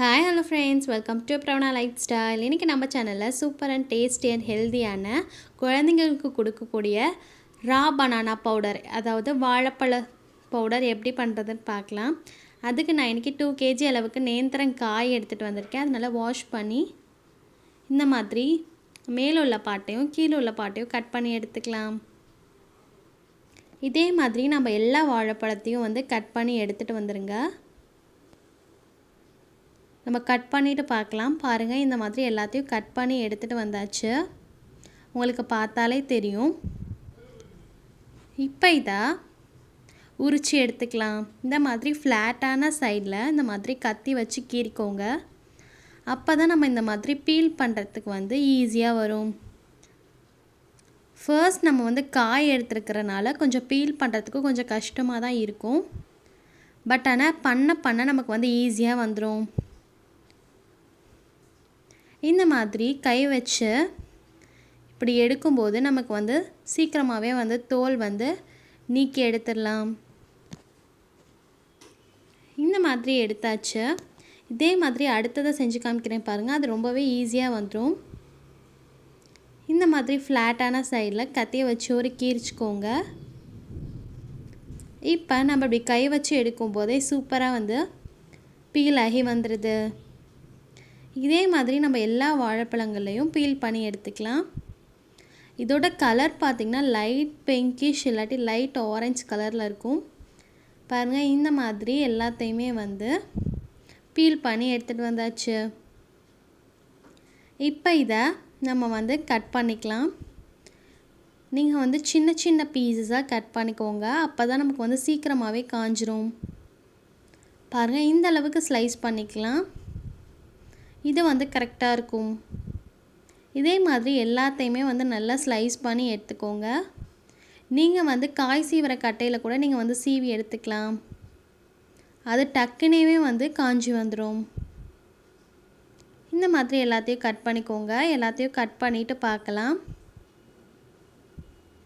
Hi hello friends welcome to Pravana lifestyle இன்றைக்கி நம்ம சேனலில் சூப்பர் அண்ட் டேஸ்டி அண்ட் ஹெல்த்தியான குழந்தைங்களுக்கு கொடுக்கக்கூடிய ரா பனானா பவுடர் அதாவது வாழைப்பழ பவுடர் எப்படி பண்ணுறதுன்னு பார்க்கலாம். அதுக்கு நான் இன்றைக்கி டூ கேஜி அளவுக்கு நேந்திரம் காய் எடுத்துகிட்டு வந்திருக்கேன். அதனால் வாஷ் பண்ணி இந்த மாதிரி மேலே உள்ள பாட்டையும் கீழே உள்ள பாட்டையும் கட் பண்ணி எடுத்துக்கலாம். இதே மாதிரி நம்ம எல்லா வாழைப்பழத்தையும் வந்து கட் பண்ணி எடுத்துகிட்டு வந்துடுங்க நம்ம கட் பண்ணிவிட்டு பார்க்கலாம். பாருங்கள் இந்த மாதிரி எல்லாத்தையும் கட் பண்ணி எடுத்துகிட்டு வந்தாச்சு. உங்களுக்கு பார்த்தாலே தெரியும். இப்போ இதை உரித்து எடுத்துக்கலாம். இந்த மாதிரி ஃப்ளாட்டான சைடில் இந்த மாதிரி கத்தி வச்சு கீறிக்கோங்க. அப்போ தான் நம்ம இந்த மாதிரி பீல் பண்ணுறதுக்கு வந்து ஈஸியாக வரும். ஃபர்ஸ்ட் நம்ம வந்து காய் எடுத்துருக்கிறனால கொஞ்சம் பீல் பண்ணுறதுக்கு கொஞ்சம் கஷ்டமாக தான் இருக்கும். பட் ஆனால் பண்ண பண்ண நமக்கு வந்து ஈஸியாக வந்துடும் இந்த மாதிரி கை வச்சு இப்படி எடுக்கும்போது நமக்கு வந்து சீக்கிரமாகவே வந்து தோல் வந்து நீக்கி எடுத்துடலாம். இந்த மாதிரி எடுத்தாச்சு. இதே மாதிரி அடுத்ததை செஞ்சு காமிக்கிறேன் பாருங்கள் அது ரொம்பவே ஈஸியாக வந்துடும் இந்த மாதிரி ஃப்ளாட்டான சைடில் கத்தியை வச்சு ஒரு கீரிச்சிக்கோங்க இப்போ நம்ம இப்படி கை வச்சு எடுக்கும் போதே சூப்பராக வந்து பீல் ஆகி வந்துடுது இதே மாதிரி நம்ம எல்லா வாழைப்பழங்கள்லையும் பீல் பண்ணி எடுத்துக்கலாம். இதோட கலர் பார்த்திங்கன்னா லைட் பிங்கிஷ் இல்லாட்டி லைட் ஆரஞ்ச் கலரில் இருக்கும். பாருங்கள் இந்த மாதிரி எல்லாத்தையுமே வந்து பீல் பண்ணி எடுத்துகிட்டு வந்தாச்சு. இப்போ இதை நம்ம வந்து கட் பண்ணிக்கலாம். நீங்கள் வந்து சின்ன சின்ன பீஸஸாக கட் பண்ணிக்கோங்க. அப்போ தான் நமக்கு வந்து சீக்கிரமாகவே காஞ்சிரும். பாருங்கள் இந்த அளவுக்கு ஸ்லைஸ் பண்ணிக்கலாம். இது வந்து கரெக்டாக இருக்கும். இதே மாதிரி எல்லாத்தையுமே வந்து நல்லா ஸ்லைஸ் பண்ணி எடுத்துக்கோங்க. நீங்கள் வந்து காய் சீவிற கட்டையில் கூட நீங்கள் வந்து சீவி எடுத்துக்கலாம். அது டக்குனேவே வந்து காஞ்சி வந்துடும் இந்த மாதிரி எல்லாத்தையும் கட் பண்ணிக்கோங்க. எல்லாத்தையும் கட் பண்ணிவிட்டு பார்க்கலாம்.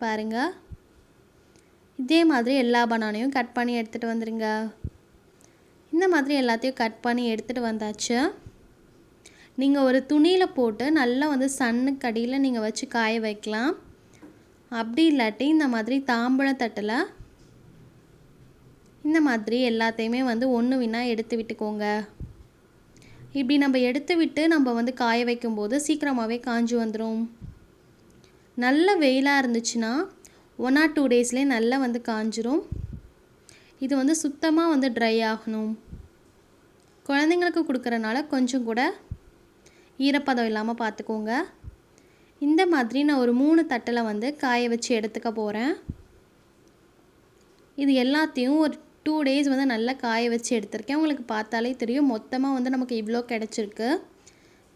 பாருங்கள் இதே மாதிரி எல்லா பனானையும் கட் பண்ணி எடுத்துகிட்டு வந்துடுங்க இந்த மாதிரி எல்லாத்தையும் கட் பண்ணி எடுத்துகிட்டு வந்தாச்சு. நீங்கள் ஒரு துணியில் போட்டு நல்லா வந்து சன்னுக்கு அடியில் நீங்கள் வச்சு காய வைக்கலாம். அப்படி இல்லாட்டி இந்த மாதிரி தாம்பழத்தட்டில் இந்த மாதிரி எல்லாத்தையுமே வந்து ஒன்று வினா எடுத்து விட்டுக்கோங்க. இப்படி நம்ம எடுத்து விட்டு நம்ம வந்து காய வைக்கும்போது சீக்கிரமாகவே காஞ்சி வந்துடும் நல்ல வெயிலாக இருந்துச்சுன்னா ஒன் ஆர் டூ டேஸ்லேயே நல்லா வந்து காஞ்சிரும். இது வந்து சுத்தமாக வந்து ட்ரை ஆகணும். குழந்தைங்களுக்கு கொடுக்குறனால கொஞ்சம் கூட ஈரப்பதம் இல்லாமல் பார்த்துக்கோங்க இந்த மாதிரி நான் ஒரு மூணு தட்டில் வந்து காய வச்சு எடுத்துக்க போகிறேன் இது எல்லாத்தையும் ஒரு டூ டேஸ் வந்து நல்லா காய வச்சு எடுத்திருக்கேன். உங்களுக்கு பார்த்தாலே தெரியும். மொத்தமாக வந்து நமக்கு இவ்வளோ கிடச்சிருக்கு.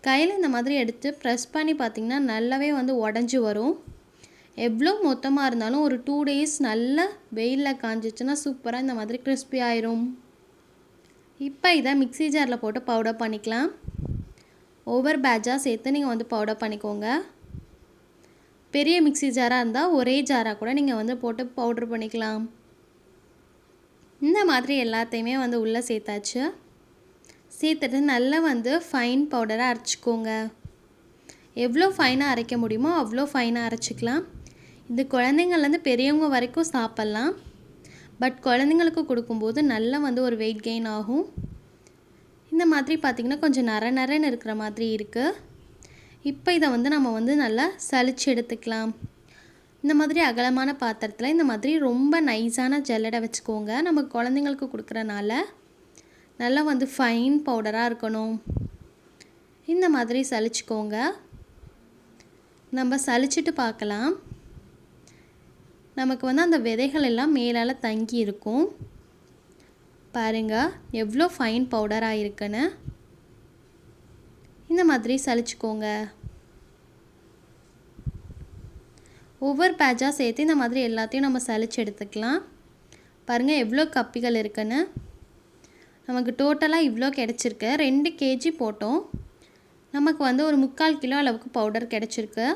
கையில் இந்த மாதிரி எடுத்து ப்ரெஸ் பண்ணி பார்த்திங்கன்னா நல்லாவே வந்து உடஞ்சி வரும். எவ்வளோ மொத்தமாக இருந்தாலும் ஒரு டூ டேஸ் நல்லா வெயிலில் காஞ்சிச்சுன்னா சூப்பராக இந்த மாதிரி கிறிஸ்பி ஆயிரும். இப்போ இதை மிக்சி ஜாரில் போட்டு பவுடர் பண்ணிக்கலாம். ஓவர் பேட்சாக சேர்த்து நீங்கள் வந்து பவுடர் பண்ணிக்கோங்க. பெரிய மிக்சி ஜாராக இருந்தால் ஒரே ஜாராக கூட நீங்கள் வந்து போட்டு பவுட்ரு பண்ணிக்கலாம். இந்த மாதிரி எல்லாத்தையுமே வந்து உள்ளே சேர்த்தாச்சு. சேர்த்துட்டு நல்லா வந்து ஃபைன் பவுடராக அரைச்சிக்கோங்க. எவ்வளோ ஃபைனாக அரைக்க முடியுமோ அவ்வளோ ஃபைனாக அரைச்சிக்கலாம். இது குழந்தைங்கள்லேருந்து பெரியவங்க வரைக்கும் சாப்பிட்லாம். பட் குழந்தைங்களுக்கு கொடுக்கும்போது நல்லா வந்து ஒரு வெயிட் கெயின் ஆகும். இந்த மாதிரி பார்த்திங்கன்னா கொஞ்சம் நர நரன்னு இருக்கிற மாதிரி இருக்குது இப்போ இதை வந்து நம்ம வந்து நல்லா சளிச்சு எடுத்துக்கலாம். இந்த மாதிரி அகலமான பாத்திரத்தில் இந்த மாதிரி ரொம்ப நைஸான ஜல்லடை வச்சுக்கோங்க. நம்ம குழந்தைங்களுக்கு கொடுக்குறனால நல்லா வந்து ஃபைன் பவுடராக இருக்கணும். இந்த மாதிரி சளிச்சுக்கோங்க. நம்ம சளிச்சிட்டு பார்க்கலாம். நமக்கு வந்து அந்த விதைகள் எல்லாம் மேலால் தங்கி இருக்கும். பாருங்கள் எவ்வளோ ஃபைன் பவுடராக இருக்குன்னு இந்த மாதிரி சளிச்சுக்கோங்க ஒவ்வொரு பேட்சாக சேர்த்து இந்த மாதிரி எல்லாத்தையும் நம்ம சளிச்சு எடுத்துக்கலாம். பாருங்கள் எவ்வளோ கப்பிகள் இருக்குன்னு. நமக்கு டோட்டலாக இவ்வளோ கிடச்சிருக்கு. ரெண்டு கேஜி போட்டோம். நமக்கு வந்து ஒரு முக்கால் கிலோ அளவுக்கு பவுடர் கிடச்சிருக்கு.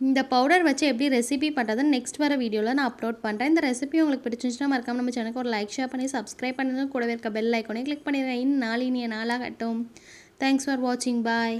இந்த பவுடர் வச்சு எப்படி ரெசிபி பண்ணுறதுன்னு நெக்ஸ்ட் வர வீடியோவில் நான் அப்லோட் பண்ணுறேன் இந்த ரெசிபி உங்களுக்கு பிடிச்சிருந்துச்சுன்னா மறக்காம நம்ம சேனலுக்கு ஒரு லைக் ஷேர் பண்ணி சப்ஸ்கிரைப் பண்ணுங்கள் கூடவே இருக்க பெல் ஐக்கோனே கிளிக் பண்ணிடுங்க. இன்னும் நாள் இனிய நாளாகட்டும். தேங்க்ஸ் ஃபார் வாட்சிங் பாய்